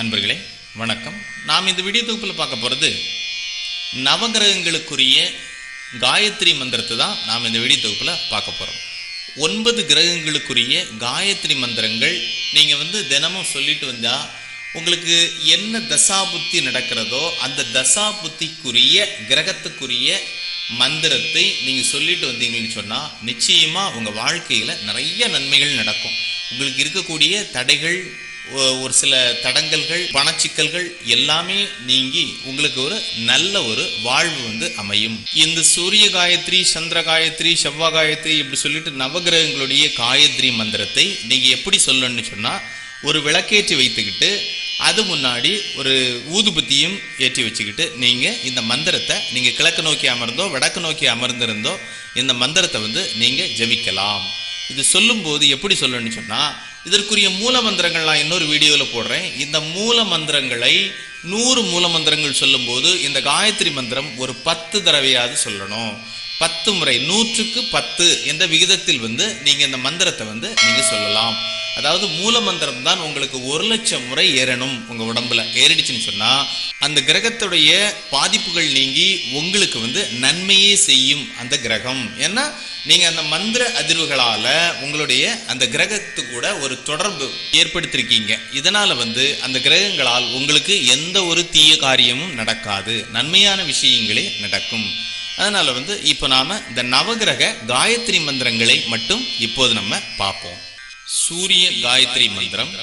அன்பர்களே வணக்கம். நாம் இந்த வீடியோ தொகுப்பில் பார்க்க போகிறது நவகிரகங்களுக்குரிய காயத்ரி மந்திரத்தை தான் நாம் இந்த வீடியோ தொகுப்பில் பார்க்க போகிறோம் ஒன்பது கிரகங்களுக்குரிய காயத்ரி மந்திரங்கள் நீங்கள் வந்து தினமும் சொல்லிட்டு வந்தால் உங்களுக்கு என்ன தசா புத்தி நடக்கிறதோ அந்த தசா புத்திக்குரிய கிரகத்துக்குரிய மந்திரத்தை நீங்கள் சொல்லிட்டு வந்தீங்கன்னு சொன்னால் நிச்சயமாக உங்கள் வாழ்க்கையில் நிறைய நன்மைகள் நடக்கும். உங்களுக்கு இருக்கக்கூடிய தடைகள் ஒரு சில தடங்கல்கள் பணச்சிக்கல்கள் எல்லாமே நீங்கி உங்களுக்கு ஒரு நல்ல ஒரு வாழ்வு வந்து அமையும். இந்த சூரிய காயத்ரி சந்திர காயத்ரி செவ்வாய் காயத்ரி இப்படி சொல்லிட்டு நவகிரகங்களுடைய காயத்ரி மந்திரத்தை நீங்க எப்படி சொல்லணும்னு சொன்னா ஒரு விளக்கேற்றி வைத்துக்கிட்டு அது முன்னாடி ஒரு ஊதுபத்தியும் ஏற்றி வச்சுக்கிட்டு நீங்கள் இந்த மந்திரத்தை நீங்கள் கிழக்கு நோக்கி அமர்ந்தோ வடக்கு நோக்கி அமர்ந்திருந்தோ இந்த மந்திரத்தை வந்து நீங்கள் ஜெபிக்கலாம். இது சொல்லும்போது எப்படி சொல்லணும்னு சொன்னால் இதற்குரிய மூல மந்திரங்கள் நான் இன்னொரு வீடியோவில் போடுறேன். இந்த மூல மந்திரங்களை நூறு மூல மந்திரங்கள் சொல்லும்போது இந்த காயத்ரி மந்திரம் ஒரு பத்து தடவையாவது சொல்லணும். பத்து முறை நூற்றுக்கு பத்து என்ற விகிதத்தில் வந்து நீங்க இந்த மந்திரத்தை வந்து நீங்க சொல்லலாம். அதாவது மூல மந்திரம் தான் உங்களுக்கு ஒரு லட்சம் முறை ஏறணும் உங்க உடம்புல. ஏறிடுச்சுன்னு சொன்னா அந்த கிரகத்துடைய பாதிப்புகள் நீங்கி உங்களுக்கு வந்து நன்மையே செய்யும் அந்த கிரகம். ஏன்னா நீங்க அந்த மந்திர அதிர்வுகளால உங்களுடைய அந்த கிரகத்து கூட ஒரு தொடர்பு ஏற்படுத்திருக்கீங்க. இதனால வந்து அந்த கிரகங்களால் உங்களுக்கு எந்த ஒரு தீய காரியமும் நடக்காது. நன்மையான விஷயங்களே நடக்கும். அதனால வந்து இப்போ நாம இந்த நவகிரக காயத்ரி மந்திரங்களை மட்டும் இப்போது நம்ம பார்ப்போம். சூரிய காயத்ரி மந்திரம்.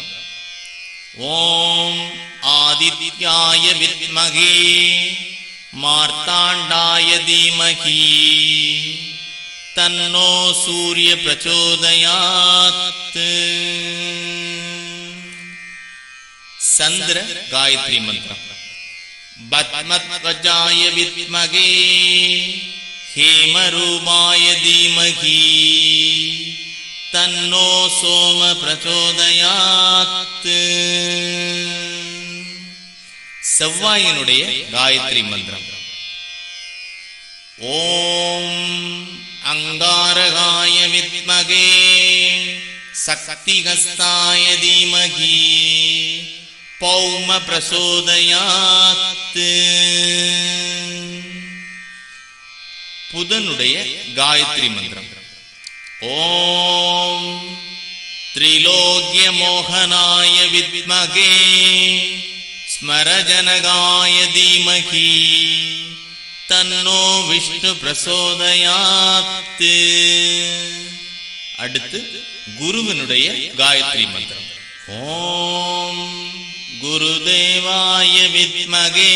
ஓம் ஆதித்யாய வித்மகே மார்த்தாண்டாய தீமகி. தன்னோ சூரிய பிரச்சோதயாத். சந்திர காயத்ரி மந்திரம். பத்மத்வஜாய வித்மகே. ஹேமரூபாய தீமகி. தன்னோ சோம பிரச்சோதயாத். செவ்வாயினுடைய காயத்ரி மந்திரம். ஓம் அங்காரகாய வித்மகே. சக்திகஸ்தாய தீமகி. பௌம பிரசோதயாத். புதனுடைய காயத்ரி மந்திரம். ஓம் திரிலோக்கிய மோகனாய வித்மகே ஸ்மரஜனகாய தீமகி தன்னோ விஷ்ணு பிரசோதயாத்து அடுத்து குருவனுடைய காயத்ரி மந்திரம். ஓம் குருதேவாய வித்மகே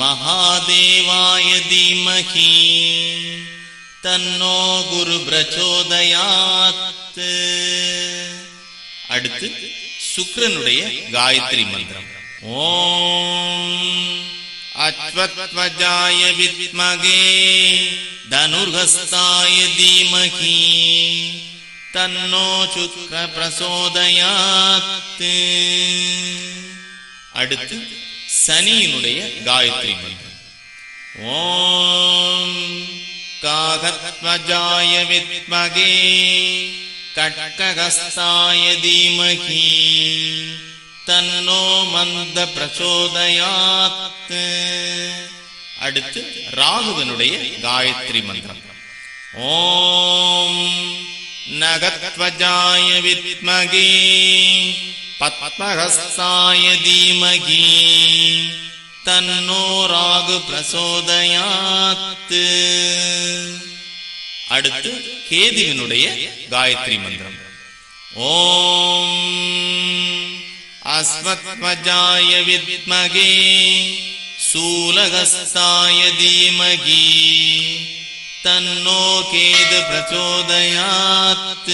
மகாதேவாய தீமகி தன்னோ குரு பிரச்சோதயாத் அடுத்து சுக்கிரனுடைய காயத்ரி மந்திரம் ஓம் அஸ்வத்வஜாய வித்மகே தனுர்ஹஸ்தாய தீமகி தன்னோ சுக்ர பிரசோதயாத் அடுத்து சனியினுடைய காயத்ரி மந்திரம் ஓம் காகத்வஜாய வித்மகே கட்ககஸ்தாய தீமகி தன்னோ மந்த பிரச்சோதயாத் அடுத்து ராகுவனுடைய காயத்ரி மந்திரம் ஓம் நகத்வஜாய வித்மகே பத்மஹஸ்தாய தீமகி தன்னோ ராகு பிரசோதயாத் அடுத்து கேதுவினுடைய காயத்ரி மந்திரம் ஓம் அஸ்வத்வஜாய வித்மகே சூலகஸ்தாய தீமகி तन्नो केद् प्रचोदयात्।